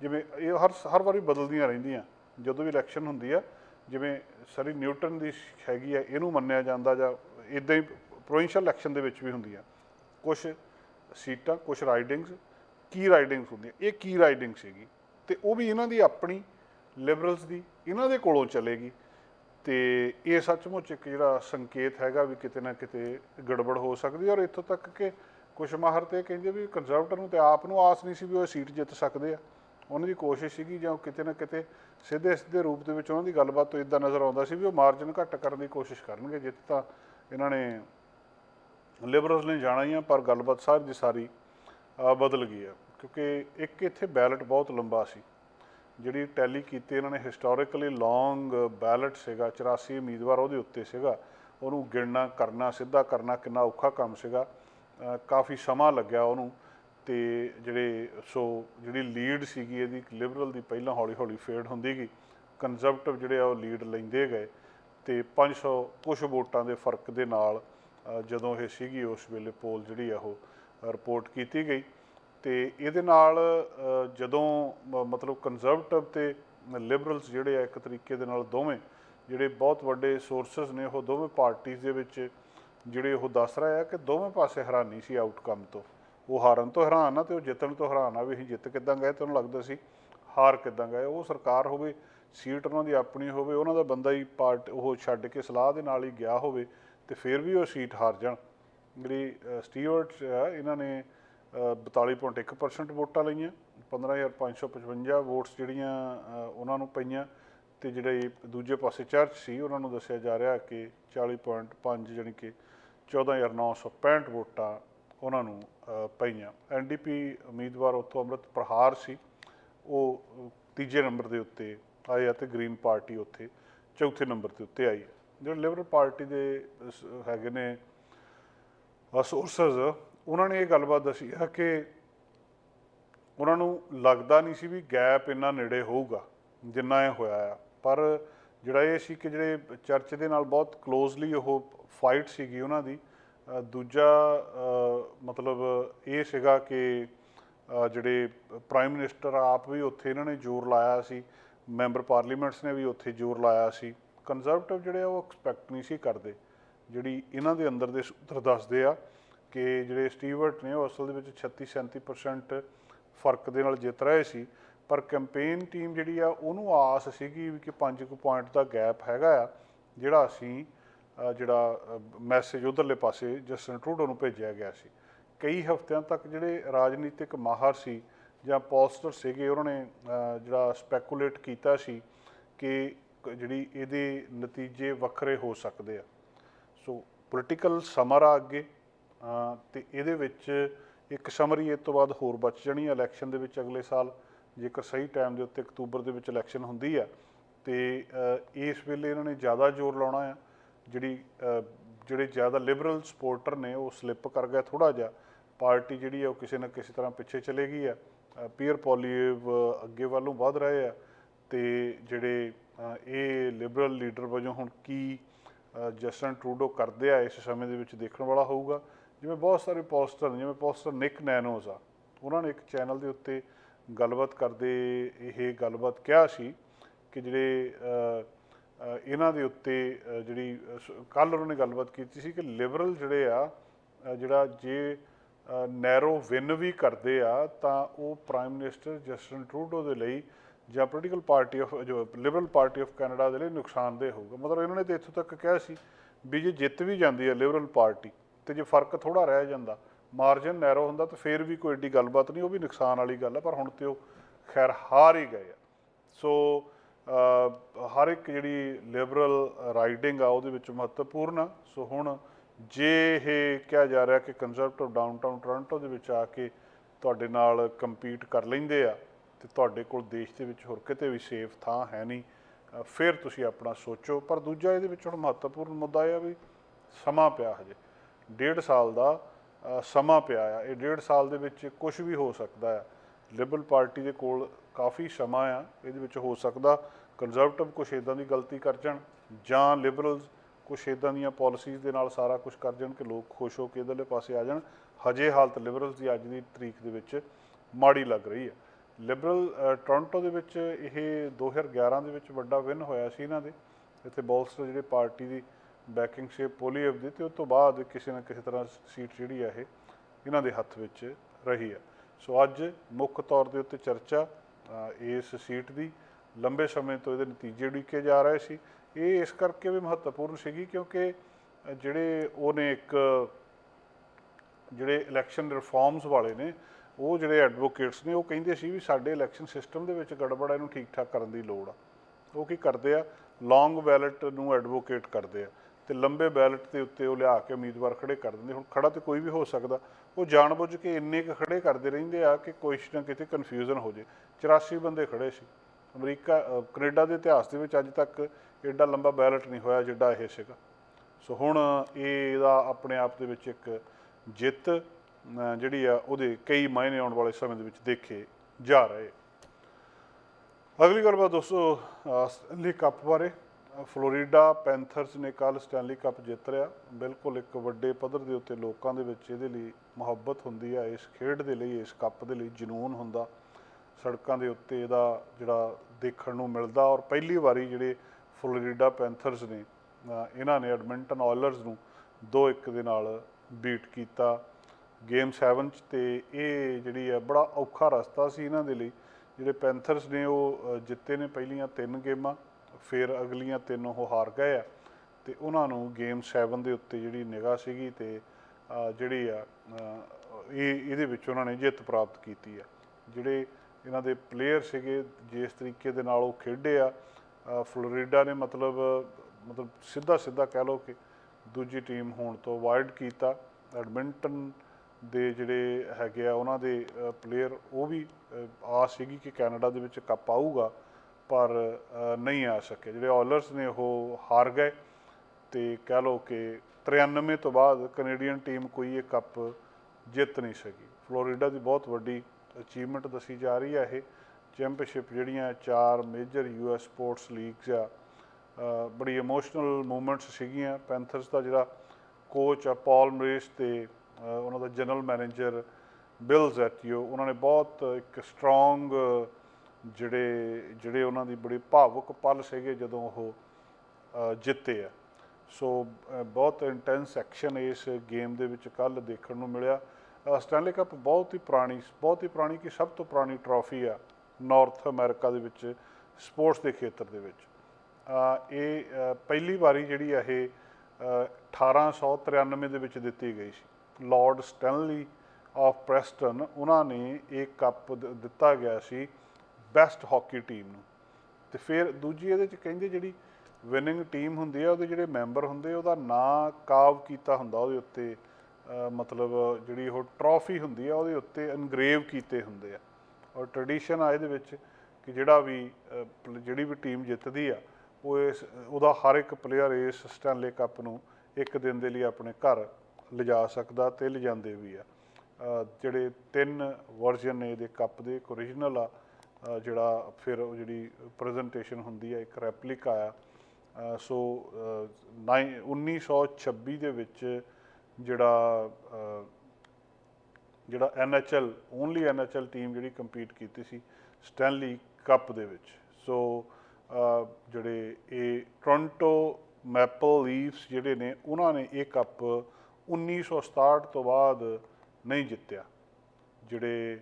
ਜਿਵੇਂ ਇਹ ਹਰ ਹਰ ਵਾਰੀ ਬਦਲਦੀਆਂ ਰਹਿੰਦੀਆਂ। ਜਦੋਂ ਵੀ ਇਲੈਕਸ਼ਨ ਹੁੰਦੀ ਆ, ਜਿਵੇਂ ਸਰੀ ਨਿਊਟਨ ਦੀ ਹੈਗੀ ਆ, ਇਹਨੂੰ ਮੰਨਿਆ ਜਾਂਦਾ ਜਾਂ ਇਦਾਂ ਹੀ ਪ੍ਰੋਵਿੰਸ਼ੀਅਲ ਇਲੈਕਸ਼ਨ ਦੇ ਵਿੱਚ ਵੀ ਹੁੰਦੀਆਂ ਕੁਝ ਸੀਟਾਂ ਕੁਝ ਰਾਈਡਿੰਗਸ ਕੀ ਰਾਈਡਿੰਗਸ ਹੁੰਦੀਆਂ। ਇਹ ਕੀ ਰਾਈਡਿੰਗ ਸੀਗੀ। ਤੇ ਉਹ ਵੀ ਇਹਨਾਂ ਦੀ ਆਪਣੀ ਲਿਬਰਲਸ ਦੀ, ਇਹਨਾਂ ਦੇ ਕੋਲੋਂ ਚਲੇਗੀ। ਤੇ ਇਹ ਸੱਚਮੁੱਚ ਇੱਕ ਜਿਹੜਾ ਸੰਕੇਤ ਹੈਗਾ ਵੀ ਕਿਤੇ ਨਾ ਕਿਤੇ ਗੜਬੜ ਹੋ ਸਕਦੀ ਔਰ ਇੱਥੋਂ ਤੱਕ ਕਿ ਕੁਝ ਮਾਹਰ ਤੇ ਕਹਿੰਦੇ ਵੀ ਕੰਜ਼ਰਵੇਟਰ ਨੂੰ ਤੇ ਆਪ ਨੂੰ ਆਸ ਨਹੀਂ ਸੀ ਵੀ ਉਹ ਸੀਟ ਜਿੱਤ ਸਕਦੇ ਆ। ਉਹਨਾਂ ਦੀ ਕੋਸ਼ਿਸ਼ ਸੀਗੀ ਜਾਂ ਉਹ ਕਿਤੇ ਨਾ ਕਿਤੇ ਸਿੱਧੇ ਸਿੱਧੇ ਰੂਪ ਦੇ ਵਿੱਚ ਉਹਨਾਂ ਦੀ ਗੱਲਬਾਤ ਤੋਂ ਇਦਾਂ ਨਜ਼ਰ ਆਉਂਦਾ ਸੀ ਵੀ ਉਹ ਮਾਰਜਨ ਘੱਟ ਕਰਨ ਦੀ ਕੋਸ਼ਿਸ਼ ਕਰਨਗੇ ਜਿੱਥੇ ਤਾਂ ਇਹਨਾਂ ਨੇ ਲਿਬਰਲਸ ਨੇ ਜਾਣਾ ਹੀ ਆ, ਪਰ ਗੱਲਬਾਤ ਸਾਰੀ ਦੀ ਸਾਰੀ ਬਦਲ ਗਈ ਆ। ਕਿਉਂਕਿ ਇੱਕ ਇੱਥੇ ਬੈਲਟ ਬਹੁਤ ਲੰਬਾ ਸੀ, ਜਿਹੜੀ ਟੈਲੀ ਕੀਤੀ ਇਹਨਾਂ ਨੇ ਹਿਸਟੋਰੀਕਲੀ ਲੌਂਗ ਬੈਲਟ ਸੀਗਾ 84 ਉਮੀਦਵਾਰ ਉਹਦੇ ਉੱਤੇ ਸੀਗਾ, ਉਹਨੂੰ ਗਿਣਨਾ, ਕਰਨਾ, ਸਿੱਧਾ ਕਰਨਾ ਕਿੰਨਾ ਔਖਾ ਕੰਮ ਸੀਗਾ ਕਾਫੀ ਸਮਾਂ ਲੱਗਿਆ ਉਹਨੂੰ। ਤੇ ਜਿਹੜੇ, ਸੋ ਜਿਹੜੀ ਲੀਡ ਸੀਗੀ ਇਹਦੀ ਲਿਬਰਲ ਦੀ ਪਹਿਲਾਂ ਹੌਲੀ ਹੌਲੀ ਫੇਡ ਹੁੰਦੀ ਗਈ। ਕੰਜ਼ਰਵੇਟਿਵ ਜਿਹੜੇ ਆ ਉਹ ਲੀਡ ਲੈਂਦੇ ਗਏ ਤੇ 500 ਕੁਝ ਵੋਟਾਂ ਦੇ ਫ਼ਰਕ ਦੇ ਨਾਲ ਜਦੋਂ ਇਹ ਸੀਗੀ, ਉਸ ਵੇਲੇ ਪੋਲ ਜਿਹੜੀ ਆ ਉਹ ਰਿਪੋਰਟ ਕੀਤੀ ਗਈ। ਤੇ ਇਹਦੇ ਨਾਲ ਜਦੋਂ ਮ- ਮਤਲਬ ਕੰਜ਼ਰਵੇਟਿਵ ਤੇ ਲਿਬਰਲਸ ਜਿਹੜੇ ਆ ਇੱਕ ਤਰੀਕੇ ਦੇ ਨਾਲ ਦੋਵੇਂ, ਜਿਹੜੇ ਬਹੁਤ ਵੱਡੇ ਸੋਰਸਸ ਨੇ, ਉਹ ਦੋਵੇਂ ਪਾਰਟੀਆਂ ਦੇ ਵਿੱਚ ਜਿਹੜੇ ਉਹ ਦੱਸ ਰਹੇ ਆ ਕਿ ਦੋਵੇਂ ਪਾਸੇ ਹੈਰਾਨੀ ਸੀ ਆਊਟਕਮ ਤੋਂ। ਉਹ ਹਾਰਨ ਤੋਂ ਹੈਰਾਨ ਆ ਤੇ ਉਹ ਜਿੱਤਣ ਤੋਂ ਹੈਰਾਨ ਆ ਵੀ ਅਸੀਂ ਜਿੱਤ ਕਿੱਦਾਂ ਗਏ ਤੇ ਉਹਨੂੰ ਲੱਗਦਾ ਸੀ ਹਾਰ ਕਿੱਦਾਂ ਗਏ? ਉਹ ਸਰਕਾਰ ਹੋਵੇ ਸੀਟ ਉਹਨਾਂ ਦੀ ਆਪਣੀ ਹੋਵੇ ਉਹਨਾਂ ਦਾ ਬੰਦਾ ਹੀ ਪਾਰਟ ਉਹ ਛੱਡ ਕੇ ਸਲਾਹ ਦੇ ਨਾਲ ਹੀ ਗਿਆ ਹੋਵੇ ਤੇ ਫਿਰ ਵੀ ਉਹ ਸੀਟ ਹਾਰ ਜਾਣ। ਜਿਹੜੀ ਸਟੀਵਰਟਸ ਆ ਇਹਨਾਂ ਨੇ ਅ, 42.1% ਵੋਟਾਂ ਲਈਆਂ 15555 ਵੋਟਸ ਜਿਹੜੀਆਂ ਉਹਨਾਂ ਨੂੰ ਪਈਆਂ ਤੇ ਜਿਹੜੇ ਦੂਜੇ ਪਾਸੇ ਚਰਚ ਸੀ ਉਹਨਾਂ ਨੂੰ ਦੱਸਿਆ ਜਾ ਰਿਹਾ ਕਿ 40.5 ਜਾਣੀ ਕਿ 14965 ਵੋਟਾਂ ਉਹਨਾਂ ਨੂੰ ਅ, ਪਈਆਂ। ਐਨਡੀਪੀ ਉਮੀਦਵਾਰ ਉੱਥੋਂ ਅੰਮ੍ਰਿਤ ਪ੍ਰਹਾਰ ਸੀ। ਉਹ ਤੀਜੇ ਨੰਬਰ ਦੇ ਉੱਤੇ ਆਏ ਆ ਤੇ ਗ੍ਰੀਨ ਪਾਰਟੀ ਉੱਥੇ ਚੌਥੇ ਨੰਬਰ ਦੇ ਉੱਤੇ ਆਈ। ਹੈ ਜਿਹੜੇ ਲਿਬਰਲ ਪਾਰਟੀ ਦੇ ਸ- ਹੈਗੇ ਨੇ ਸੋਰਸਸ ਉਹਨਾਂ ਨੇ ਇਹ ਗੱਲਬਾਤ ਦੱਸੀ ਹੈ ਕਿ ਉਹਨਾਂ ਨੂੰ ਲੱਗਦਾ ਨਹੀਂ ਸੀ ਵੀ ਗੈਪ ਇੰਨਾ ਨੇੜੇ ਹੋਊਗਾ ਜਿੰਨਾ ਇਹ ਹੋਇਆ ਆ। ਪਰ ਜਿਹੜਾ ਇਹ ਸੀ ਕਿ ਜਿਹੜੇ ਚਰਚ ਦੇ ਨਾਲ ਬਹੁਤ ਕਲੋਜ਼ਲੀ ਉਹ ਫਾਈਟ ਸੀਗੀ ਉਹਨਾਂ ਦੀ ਦੂਜਾ ਮਤਲਬ ਇਹ ਸੀਗਾ ਕਿ ਜਿਹੜੇ ਪ੍ਰਾਈਮ ਮਿਨਿਸਟਰ ਆਪ ਵੀ ਉੱਥੇ ਇਹਨਾਂ ਨੇ ਜ਼ੋਰ ਲਾਇਆ ਸੀ। ਮੈਂਬਰ ਪਾਰਲੀਮੈਂਟਸ ਨੇ ਵੀ ਉੱਥੇ ਜ਼ੋਰ ਲਾਇਆ ਸੀ। ਕੰਜ਼ਰਵੇਟਿਵ ਜਿਹੜੇ ਆ, ਉਹ ਐਕਸਪੈਕਟ ਨਹੀਂ ਸੀ ਕਰਦੇ। ਜਿਹੜੀ ਇਹਨਾਂ ਦੇ ਅੰਦਰ ਦੇ ਸੂਤਰ ਦੱਸਦੇ ਆ ਕਿ ਜਿਹੜੇ ਸਟੀਵਰਟ ਨੇ, ਉਹ ਅਸਲ ਦੇ ਵਿੱਚ 36 37% ਫ਼ਰਕ ਦੇ ਨਾਲ ਜਿੱਤ ਰਹੇ ਸੀ। ਪਰ ਕੈਂਪੇਨ ਟੀਮ ਜਿਹੜੀ ਆ, ਉਹਨੂੰ ਆਸ ਸੀਗੀ ਵੀ ਕਿ 5 ਕੁ ਪੁਆਇੰਟ ਦਾ ਗੈਪ ਹੈਗਾ ਆ, ਜਿਹੜਾ ਅਸੀਂ ਜਿਹੜਾ ਮੈਸੇਜ ਉਧਰਲੇ ਪਾਸੇ ਜਸਟਨ ਟਰੂਡੋ ਨੂੰ ਭੇਜਿਆ ਗਿਆ ਸੀ। ਕਈ ਹਫ਼ਤਿਆਂ ਤੱਕ ਜਿਹੜੇ ਰਾਜਨੀਤਿਕ ਮਾਹਰ ਸੀ ਜਾਂ ਪੋਸਟਰ ਸੀਗੇ ਉਹਨਾਂ ਨੇ ਜਿਹੜਾ ਸਪੈਕੂਲੇਟ ਕੀਤਾ ਸੀ ਕਿ ਜਿਹੜੀ ਇਹਦੇ ਨਤੀਜੇ ਵੱਖਰੇ ਹੋ ਸਕਦੇ ਆ। ਸੋ ਪੋਲੀਟੀਕਲ ਸਮਰ ਆ ਅੱਗੇ ਅ, ਤੇ ਇਹਦੇ ਵਿੱਚ ਇੱਕ ਸਮਰੀ ਇਹ ਤੋਂ ਬਾਅਦ ਹੋਰ ਬਚ ਜਾਣੀ ਹੈ ਇਲੈਕਸ਼ਨ ਦੇ ਵਿੱਚ ਅਗਲੇ ਸਾਲ। ਜੇਕਰ ਸਹੀ ਟਾਈਮ ਦੇ ਉੱਤੇ ਅਕਤੂਬਰ ਦੇ ਵਿੱਚ ਇਲੈਕਸ਼ਨ ਹੁੰਦੀ ਆ ਤੇ ਇਸ ਵੇਲੇ ਇਹਨਾਂ ਨੇ ਜ਼ਿਆਦਾ ਜ਼ੋਰ ਲਾਉਣਾ ਆ। ਜਿਹੜੀ ਜਿਹੜੇ ਜ਼ਿਆਦਾ ਲਿਬਰਲ ਸਪੋਰਟਰ ਨੇ, ਉਹ ਸਲਿੱਪ ਕਰ ਗਿਆ ਥੋੜਾ ਜਿਹਾ। ਪਾਰਟੀ ਜਿਹੜੀ ਆ ਉਹ ਕਿਸੇ ਨਾ ਕਿਸੇ ਤਰ੍ਹਾਂ ਪਿੱਛੇ ਚਲੇ ਗਈ ਆ ਪੀਅਰ ਪੋਲੀਵ ਅੱਗੇ ਵੱਲੋਂ ਵਧ ਰਹੇ ਆ ਤੇ ਜਿਹੜੇ ਇਹ ਲਿਬਰਲ ਲੀਡਰ ਵਜੋਂ ਹੁਣ ਕੀ ਜਸਟਨ ਟਰੂਡੋ ਕਰਦੇ ਆ, ਇਸ ਸਮੇਂ ਦੇ ਵਿੱਚ ਦੇਖਣ ਵਾਲਾ ਹੋਊਗਾ। ਜਿਵੇਂ ਬਹੁਤ ਸਾਰੇ ਪੋਸਟਰ ਨੇ, ਜਿਵੇਂ ਪੋਸਟਰ ਨਿਕ ਨੈਨੋਜ਼ ਆ, ਉਹਨਾਂ ਨੇ ਇੱਕ ਚੈਨਲ ਦੇ ਉੱਤੇ ਗੱਲਬਾਤ ਕਰਦੇ, ਇਹ ਗੱਲਬਾਤ ਕਿਹਾ ਸੀ ਕਿ ਜਿਹੜੇ ਇਹਨਾਂ ਦੇ ਉੱਤੇ ਅ, ਜਿਹੜੀ ਕੱਲ ਉਹਨਾਂ ਨੇ ਗੱਲਬਾਤ ਕੀਤੀ ਸੀ ਕਿ ਲਿਬਰਲ ਜਿਹੜੇ ਆ ਜਿਹੜਾ ਜੇ ਨੈਰੋ ਵਿਨ ਵੀ ਕਰਦੇ ਆ ਤਾਂ ਉਹ ਪ੍ਰਾਈਮ ਮਿਨਿਸਟਰ ਜਸਟਨ ਟਰੂਡੋ ਦੇ ਲਈ ਜਾਂ ਪੋਲੀਟੀਕਲ ਪਾਰਟੀ ਆਫ ਜੋ ਲਿਬਰਲ ਪਾਰਟੀ ਆਫ ਕੈਨੇਡਾ ਦੇ ਲਈ ਨੁਕਸਾਨਦੇਹ ਹੋਊਗਾ। ਮਤਲਬ ਇਹਨਾਂ ਨੇ ਤੇ ਇੱਥੋਂ ਤੱਕ ਕਿਹਾ ਸੀ ਵੀ ਜੇ ਜਿੱਤ ਵੀ ਜਾਂਦੀ ਹੈ ਲਿਬਰਲ ਪਾਰਟੀ ਤੇ ਜੇ ਫ਼ਰਕ ਥੋੜਾ ਰਹਿ ਜਾਂਦਾ ਮਾਰਜਨ ਨੈਰੋ ਹੁੰਦਾ ਤਾਂ ਫੇਰ ਵੀ ਕੋਈ ਏਡੀ ਗੱਲਬਾਤ ਨਹੀਂ ਉਹ ਵੀ ਨੁਕਸਾਨ ਵਾਲੀ ਗੱਲ ਹੈ ਪਰ ਹੁਣ ਤੇ ਉਹ ਖੈਰ ਹਾਰ ਹੀ ਗਏ ਆ। ਸੋ ਹਰ ਇੱਕ ਜਿਹੜੀ ਲਿਬਰਲ ਰਾਈਡਿੰਗ ਆ, ਉਹਦੇ ਵਿੱਚ ਮਹੱਤਵਪੂਰਨ ਆ। ਸੋ ਹੁਣ ਜੇ ਇਹ ਕਿਹਾ ਜਾ ਰਿਹਾ ਕਿ ਕੰਜ਼ਰਵੇਟਿਵ ਡਾਊਨਟਾਊਨ ਟੋਰਾਂਟੋ ਦੇ ਵਿੱਚ ਆ ਕੇ ਤੁਹਾਡੇ ਨਾਲ ਕੰਪੀਟ ਕਰ ਲੈਂਦੇ ਆ, ਤੇ ਤੁਹਾਡੇ ਕੋਲ ਦੇਸ਼ ਦੇ ਵਿੱਚ ਹੋਰ ਕਿਤੇ ਵੀ ਸੇਫ ਥਾਂ ਹੈ ਨਹੀਂ ਫਿਰ ਤੁਸੀਂ ਆਪਣਾ ਸੋਚੋ। ਪਰ ਦੂਜਾ ਇਹਦੇ ਵਿੱਚ ਹੁਣ ਮਹੱਤਵਪੂਰਨ ਮੁੱਦਾ ਇਹ ਆ ਵੀ ਸਮਾਂ ਪਿਆ ਹਜੇ। ਡੇਢ ਸਾਲ ਦਾ ਸਮਾਂ ਪਿਆ ਆ। ਇਹ ਡੇਢ ਸਾਲ ਦੇ ਵਿੱਚ ਕੁਝ ਵੀ ਹੋ ਸਕਦਾ ਆ। ਲਿਬਰਲ ਪਾਰਟੀ ਦੇ ਕੋਲ ਕਾਫੀ ਸਮਾਂ ਆ ਇਹਦੇ ਵਿੱਚ ਹੋ ਸਕਦਾ ਕੰਜ਼ਰਵੇਟਿਵ ਕੁਛ ਇਦਾਂ ਦੀ ਗਲਤੀ ਕਰ ਜਾਣ ਜਾਂ ਲਿਬਰਲਸ ਕੁਛ ਇਦਾਂ ਦੀਆਂ ਪਾਲਿਸੀਜ਼ ਦੇ ਨਾਲ ਸਾਰਾ ਕੁਝ ਕਰ ਜਾਣ ਕਿ ਲੋਕ ਖੁਸ਼ ਹੋ ਕੇ ਇਧਰਲੇ ਪਾਸੇ ਆ ਜਾਣ। ਹਜੇ ਹਾਲਤ ਲਿਬਰਲਸ ਦੀ ਅੱਜ ਦੀ ਤਰੀਕ ਦੇ ਵਿੱਚ ਮਾੜੀ ਲੱਗ ਰਹੀ ਹੈ। ਲਿਬਰਲ ਅ, ਟੋਰਾਂਟੋ ਦੇ ਵਿੱਚ ਇਹ 2011 ਦੇ ਵਿੱਚ ਵੱਡਾ ਵਿਨ ਹੋਇਆ ਸੀ ਇਹਨਾਂ ਦੇ। ਇੱਥੇ ਬੋਲਸਟਰ ਜਿਹੜੇ ਪਾਰਟੀ ਦੀ ਬੈਕਿੰਗ ਸੀ ਪੋਲੀਅਬ ਦੀ ਤੇ ਉਸ ਤੋਂ ਬਾਅਦ ਕਿਸੇ ਨਾ ਕਿਸੇ ਤਰ੍ਹਾਂ ਸੀਟ ਜਿਹੜੀ ਆ ਇਹ ਇਹਨਾਂ ਦੇ ਹੱਥ ਵਿੱਚ ਰਹੀ ਆ ਸੋ ਅੱਜ ਮੁੱਖ ਤੌਰ ਦੇ ਉੱਤੇ ਚਰਚਾ ਇਸ ਸੀਟ ਦੀ ਲੰਬੇ ਸਮੇਂ ਤੋਂ ਇਹਦੇ ਨਤੀਜੇ ਉਡੀਕੇ ਜਾ ਰਹੇ ਸੀ। ਇਹ ਇਸ ਕਰਕੇ ਵੀ ਮਹੱਤਵਪੂਰਨ ਸੀਗੀ ਕਿਉਂਕਿ ਅ, ਜਿਹੜੇ ਉਹਨੇ ਇੱਕ ਜਿਹੜੇ ਇਲੈਕਸ਼ਨ ਰਿਫਾਰਮਸ ਵਾਲੇ ਨੇ ਉਹ ਜਿਹੜੇ ਐਡਵੋਕੇਟਸ ਨੇ ਉਹ ਕਹਿੰਦੇ ਸੀ ਵੀ ਸਾਡੇ ਇਲੈਕਸ਼ਨ ਸਿਸਟਮ ਦੇ ਵਿੱਚ ਗੜਬੜ ਹੈ ਇਹਨੂੰ ਠੀਕ ਠਾਕ ਕਰਨ ਦੀ ਲੋੜ ਆ। ਉਹ ਕੀ ਕਰਦੇ ਆ? ਲੌਂਗ ਬੈਲਟ ਨੂੰ ਐਡਵੋਕੇਟ ਕਰਦੇ ਆ ਤੇ ਲੰਬੇ ਬੈਲਟ ਦੇ ਉੱਤੇ ਉਹ ਲਿਆ ਕੇ ਉਮੀਦਵਾਰ ਖੜੇ ਕਰ ਦਿੰਦੇ। ਹੁਣ ਖੜਾ ਤੇ ਕੋਈ ਵੀ ਹੋ ਸਕਦਾ। ਉਹ ਜਾਣਬੁੱਝ ਕੇ ਇੰਨੇ ਕੁ ਖੜੇ ਕਰਦੇ ਰਹਿੰਦੇ ਆ ਕਿ ਕੋਈ ਨਾ ਕਿਤੇ ਕਨਫਿਊਜ਼ਨ ਹੋ ਜੇ। 84 ਬੰਦੇ ਖੜੇ ਸੀ। ਅਮਰੀਕਾ ਅ, ਕੈਨੇਡਾ ਦੇ ਇਤਿਹਾਸ ਦੇ ਵਿੱਚ ਅੱਜ ਤੱਕ ਐਡਾ ਲੰਬਾ ਬੈਲਟ ਨਹੀਂ ਹੋਇਆ ਜਿੱਡਾ ਇਹ ਸੀਗਾ। ਸੋ ਹੁਣ ਇਹ ਇਹਦਾ ਆਪਣੇ ਆਪ ਦੇ ਵਿੱਚ ਇੱਕ ਜਿੱਤ ਜਿਹੜੀ ਆ ਉਹਦੇ ਕਈ ਮਾਇਨੇ ਆਉਣ ਵਾਲੇ ਸਮੇਂ ਦੇ ਵਿੱਚ ਦੇਖੇ ਜਾ ਰਹੇ। ਅਗਲੀ ਗੱਲਬਾਤ ਦੋਸਤੋ ਅ, ਸਟੈਨਲੀ ਕੱਪ ਬਾਰੇ। ਫਲੋਰੀਡਾ ਪੈਂਥਰਸ ਨੇ ਕੱਲ ਸਟੈਨਲੀ ਕੱਪ ਜਿੱਤ ਲਿਆ। ਬਿਲਕੁਲ ਇੱਕ ਵੱਡੇ ਪੱਧਰ ਦੇ ਉੱਤੇ ਲੋਕਾਂ ਦੇ ਵਿੱਚ ਇਹਦੇ ਲਈ ਮੁਹੱਬਤ ਹੁੰਦੀ ਆ, ਇਸ ਖੇਡ ਦੇ ਲਈ, ਇਸ ਕੱਪ ਦੇ ਲਈ ਜਨੂਨ ਹੁੰਦਾ। ਸੜਕਾਂ ਦੇ ਉੱਤੇ ਇਹਦਾ ਜਿਹੜਾ ਦੇਖਣ ਨੂੰ ਮਿਲਦਾ ਔਰ ਪਹਿਲੀ ਵਾਰੀ ਜਿਹੜੇ ਫਲੋਰੀਡਾ ਪੈਂਥਰਸ ਨੇ ਇਹਨਾਂ ਨੇ ਐਡਮਿੰਟਨ ਆਇਲਰਸ ਨੂੰ 2-1 ਦੇ ਨਾਲ ਬੀਟ ਕੀਤਾ। ਗੇਮ 7 ਚ ਤੇ ਇਹ ਜਿਹੜੀ ਹੈ ਬੜਾ ਔਖਾ ਰਸਤਾ ਸੀ ਇਹਨਾਂ ਦੇ ਲਈ। ਜਿਹੜੇ ਪੈਂਥਰਸ ਨੇ ਉਹ ਜਿੱਤੇ ਨੇ ਪਹਿਲੀਆਂ ਤਿੰਨ ਗੇਮਾਂ। ਫਿਰ ਅਗਲੀਆਂ ਤਿੰਨ ਉਹ ਹਾਰ ਗਏ ਆ ਤੇ ਉਹਨਾਂ ਨੂੰ ਗੇਮ 7 ਦੇ ਉੱਤੇ ਜਿਹੜੀ ਨਿਗਾਹ ਸੀਗੀ ਤੇ ਜਿਹੜੀ ਆ ਇਹ, ਇਹਦੇ ਵਿੱਚ ਉਹਨਾਂ ਨੇ ਜਿੱਤ ਪ੍ਰਾਪਤ ਕੀਤੀ ਆ। ਜਿਹੜੇ ਇਹਨਾਂ ਦੇ ਪਲੇਅਰ ਸੀਗੇ, ਜਿਸ ਤਰੀਕੇ ਦੇ ਨਾਲ ਉਹ ਖੇਡੇ ਆ ਫਲੋਰੀਡਾ ਨੇ ਮਤਲਬ ਮਤਲਬ ਸਿੱਧਾ ਸਿੱਧਾ ਕਹਿ ਲਓ ਕਿ ਦੂਜੀ ਟੀਮ ਹੋਣ ਤੋਂ ਅਵਾਇਡ ਕੀਤਾ। ਐਡਮਿੰਟਨ ਦੇ ਜਿਹੜੇ ਹੈਗੇ ਆ, ਉਹਨਾਂ ਦੇ ਪਲੇਅਰ ਉਹ ਵੀ ਆਸ ਸੀਗੀ ਕਿ ਕੈਨੇਡਾ ਦੇ ਵਿੱਚ ਕੱਪ ਆਊਗਾ। ਪਰ ਨਹੀਂ ਆ ਸਕੇ। ਜਿਹੜੇ ਆਲਰਸ ਨੇ ਉਹ ਹਾਰ ਗਏ ਤੇ ਕਹਿ ਲਓ ਕਿ 93 ਤੋਂ ਬਾਅਦ ਕੈਨੇਡੀਅਨ ਟੀਮ ਕੋਈ ਇਹ ਕੱਪ ਜਿੱਤ ਨਹੀਂ ਸਕੀ। ਫਲੋਰੀਡਾ ਦੀ ਬਹੁਤ ਵੱਡੀ ਅਚੀਵਮੈਂਟ ਦੱਸੀ ਜਾ ਰਹੀ ਹੈ ਇਹ। ਚੈਂਪੀਅਨਸ਼ਿਪ ਜਿਹੜੀਆਂ ਚਾਰ ਮੇਜਰ ਯੂਐਸ ਸਪੋਰਟਸ ਲੀਗਸ ਆ ਬੜੀ ਇਮੋਸ਼ਨਲ ਮੂਮੈਂਟਸ ਸੀਗੀਆਂ। ਪੈਂਥਰਸ ਦਾ ਜਿਹੜਾ ਕੋਚ ਆ ਪਾਲ ਮਰੀਸ ਤੇ ਉਹਨਾਂ ਦਾ ਜਨਰਲ ਮੈਨੇਜਰ ਬਿਲ ਜ਼ੈਟੀਓ ਉਹਨਾਂ ਨੇ ਬਹੁਤ ਇੱਕ ਸਟਰੋਂਗ ਜਿਹੜੇ ਜਿਹੜੇ ਉਹਨਾਂ ਦੀ ਬੜੀ ਭਾਵੁਕ ਪਲ ਸੀਗੇ ਜਦੋਂ ਉਹ ਜਿੱਤੇ ਆ। ਸੋ ਬਹੁਤ ਇੰਟੈਂਸ ਐਕਸ਼ਨ ਇਸ ਗੇਮ ਦੇ ਵਿੱਚ ਕੱਲ ਦੇਖਣ ਨੂੰ ਮਿਲਿਆ। ਸਟੈਨਲੀ ਕੱਪ ਬਹੁਤ ਹੀ ਪੁਰਾਣੀ ਬਹੁਤ ਹੀ ਪੁਰਾਣੀ ਕਿ ਸਭ ਤੋਂ ਪੁਰਾਣੀ ਟਰਾਫੀ ਆ ਨਾਰਥ ਅਮਰੀਕਾ ਦੇ ਵਿੱਚ ਸਪੋਰਟਸ ਦੇ ਖੇਤਰ ਦੇ ਵਿੱਚ। ਇਹ ਪਹਿਲੀ ਵਾਰੀ ਜਿਹੜੀ ਆ ਇਹ ਅ, 1893 ਦੇ ਵਿੱਚ ਦਿੱਤੀ ਗਈ ਸੀ। ਲਾਰਡ ਸਟੈਨਲੀ ਆਫ ਪ੍ਰੈਸਟਨ ਉਹਨਾਂ ਨੇ ਇਹ ਕੱਪ ਦ- ਦਿੱਤਾ ਗਿਆ ਸੀ। ਬੈਸਟ ਹਾਕੀ ਟੀਮ ਨੂੰ। ਤੇ ਫਿਰ ਦੂਜੀ ਇਹਦੇ ਚ ਕਹਿੰਦੇ ਜਿਹੜੀ ਵਿਨਿੰਗ ਟੀਮ ਹੁੰਦੀ ਆ, ਉਹਦੇ ਜਿਹੜੇ ਮੈਂਬਰ ਹੁੰਦੇ, ਉਹਦਾ ਨਾਂ ਕਾਵ ਕੀਤਾ ਹੁੰਦਾ, ਉਹਦੇ ਉੱਤੇ ਮਤਲਬ ਜਿਹੜੀ ਉਹ ਟਰੋਫੀ ਹੁੰਦੀ ਆ, ਉਹਦੇ ਉੱਤੇ ਇਨਗਰੇਵ ਕੀਤੇ ਹੁੰਦੇ ਆ। ਔਰ ਟ੍ਰੈਡੀਸ਼ਨ ਆ ਇਹਦੇ ਵਿੱਚ ਕਿ ਜਿਹੜਾ ਵੀ ਜਿਹੜੀ ਵੀ ਟੀਮ ਜਿੱਤਦੀ ਆ, ਉਹ ਇਸ, ਉਹਦਾ ਹਰ ਇੱਕ ਪਲੇਅਰ ਇਸ ਸਟੈਨਲੇ ਕੱਪ ਨੂੰ ਇੱਕ ਦਿਨ ਦੇ ਲਈ ਆਪਣੇ ਘਰ ਲਿਜਾ ਸਕਦਾ ਤੇ ਲਿਜਾਂਦੇ ਵੀ ਆ। ਜਿਹੜੇ ਤਿੰਨ ਵਰਜ਼ਨ ਨੇ ਇਹਦੇ ਕੱਪ ਦੇ, ਇੱਕ ਓਰੀਜਨਲ ਆ ਜਿਹੜਾ ਫਿਰ ਉਹ ਜਿਹੜੀ ਪ੍ਰੈਜੈਂਟੇਸ਼ਨ ਹੁੰਦੀ ਹੈ ਇੱਕ ਰੈਪਲੀਕਾ ਆ। ਅ, ਸੋ ਅ, ਨਾਈ- 1926 ਦੇ ਵਿੱਚ ਜਿਹੜਾ ਅ, ਜਿਹੜਾ ਐਨਐਚਐਲ ਓਨਲੀ ਐਨਐਚਐਲ ਟੀਮ ਜਿਹੜੀ ਕੰਪੀਟ ਕੀਤੀ ਸੀ ਸਟੈਨਲੀ ਕੱਪ ਦੇ ਵਿੱਚ। ਸੋ ਜਿਹੜੇ ਇਹ ਟੋਰਾਂਟੋ ਮੈਪਲ ਲੀਫਸ ਜਿਹੜੇ ਨੇ ਉਹਨਾਂ ਨੇ ਇਹ ਕੱਪ 1967 ਤੋਂ ਬਾਅਦ ਨਹੀਂ ਜਿੱਤਿਆ। ਜਿਹੜੇ